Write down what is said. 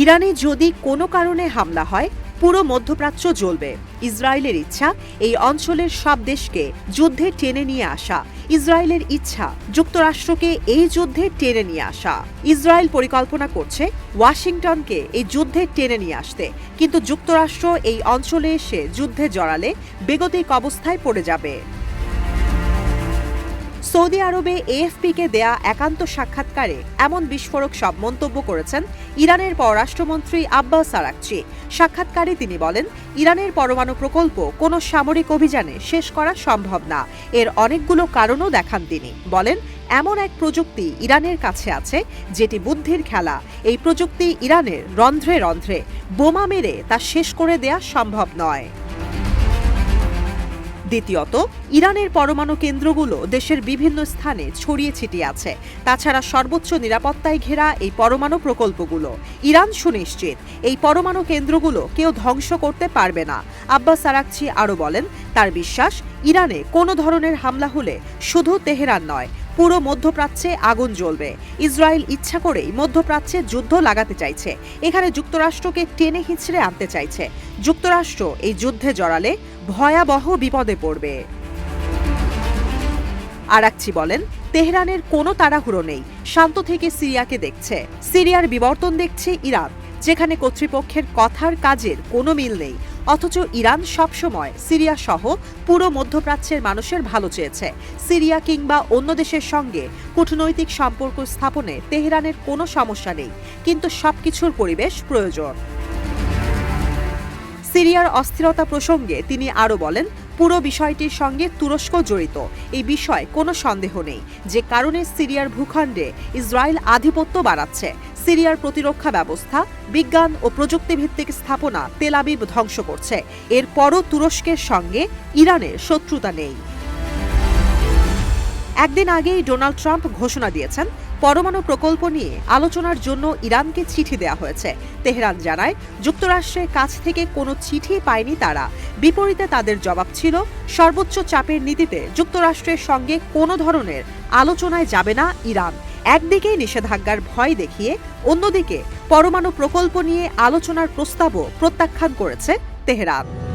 ইরানে যদি কোনো কারণে হামলা হয়, পুরো মধ্যপ্রাচ্য জ্বলবে। ইসরায়েলের ইচ্ছা, এই অঞ্চলের সব দেশকে যুদ্ধে টেনে নিয়ে আসা। ইসরায়েলের ইচ্ছা, যুক্তরাষ্ট্রকে এই যুদ্ধে টেনে নিয়ে আসা। ইসরায়েল পরিকল্পনা করছে ওয়াশিংটনকে এই যুদ্ধে টেনে নিয়ে আসতে। কিন্তু যুক্তরাষ্ট্র এই অঞ্চলে এসে যুদ্ধে জড়ালে বেগতিক অবস্থায় পড়ে যাবে। সৌদি আরবে এএফপিকে দেয়া একান্ত সাক্ষাৎকারে এমন বিস্ফোরক সব মন্তব্য করেছেন ইরানের পররাষ্ট্রমন্ত্রী আব্বাস আরাকচি। সাক্ষাৎকারে তিনি বলেন, ইরানের পরমাণু প্রকল্প কোনো সামরিক অভিযানে শেষ করা সম্ভব না। এর অনেকগুলো কারণও দেখান তিনি। বলেন, এমন এক প্রযুক্তি ইরানের কাছে আছে যেটি বুদ্ধির খেলা। এই প্রযুক্তি ইরানের রন্ধ্রে রন্ধ্রে বোমা মেরে তা শেষ করে দেয়া সম্ভব নয়। দ্বিতীয়ত, ইরানের পরমাণু কেন্দ্রগুলো দেশের বিভিন্ন স্থানে ছড়িয়ে ছিটিয়ে আছে। তাছাড়া সর্বোচ্চ নিরাপত্তায় ঘেরা এই পরমাণু প্রকল্পগুলো। ইরান সুনিশ্চিত, এই পরমাণু কেন্দ্রগুলো কেউ ধ্বংস করতে পারবে না। আব্বাস আরাকচি আরও বলেন, তার বিশ্বাস, ইরানে কোনো ধরনের হামলা হলে শুধু তেহরান নয় পুরো মধ্যপ্রাচ্যে আগুন জ্বলবে। ইসরায়েল ইচ্ছা করেই মধ্যপ্রাচ্যে যুদ্ধ লাগাতে চাইছে। এখানে যুক্তরাষ্ট্রকে টেনে হিঁচড়ে আনতে চাইছে। যুক্তরাষ্ট্র এই যুদ্ধে জড়ালে ভয়াবহ বিপদে পড়বে। আরাকচি বলেন, তেহরানের কোনো তাড়াহুড়ো নেই। শান্ত থেকে সিরিয়াকে দেখছে। সিরিয়ার বিবর্তন দেখছে ইরান, যেখানে কর্তৃপক্ষের কথার কাজের কোনো মিল নেই। অথচ ইরান সবসময় সিরিয়া সহ পুরো মধ্যপ্রাচ্যের মানুষের ভালো চেয়েছে। সিরিয়া কিংবা অন্য দেশের সঙ্গে কূটনৈতিক সম্পর্ক স্থাপনে তেহরানের কোনো সমস্যা নেই, কিন্তু সবকিছুর পরিবেশ প্রয়োজন। সিরিয়ার অস্থিরতা প্রসঙ্গে তিনি আরও বলেন, পুরো বিষয়টির সঙ্গে তুরস্ক জড়িত, এই বিষয়ে কোনো সন্দেহ নেই। যে কারণে সিরিয়ার ভূখণ্ডে ইসরায়েল আধিপত্য বাড়াচ্ছে সিরিয়ার প্রতিরক্ষা ব্যবস্থা, বিজ্ঞান ও প্রযুক্তিভিত্তিক স্থাপনা তেলাবিব ধ্বংস করছে। এরপরও তুরস্কের সঙ্গে ইরানের শত্রুতা নেই। একদিন আগেই ডোনাল্ড ট্রাম্প ঘোষণা দিয়েছেন পরমাণু প্রকল্প নিয়ে আলোচনার জন্য ইরানকে চিঠি দেওয়া হয়েছে। তেহরান জানায়, যুক্তরাষ্ট্রের কাছ থেকে কোনো চিঠি পায়নি তারা। বিপরীতে তাদের জবাব ছিল, সর্বোচ্চ চাপের নীতিতে যুক্তরাষ্ট্রের সঙ্গে কোনো ধরনের আলোচনায় যাবে না ইরান। একদিকে নিষেধাজ্ঞার ভয় দেখিয়ে, অন্যদিকে পরমাণু প্রকল্প নিয়ে আলোচনার প্রস্তাবও প্রত্যাখ্যান করেছে তেহরান।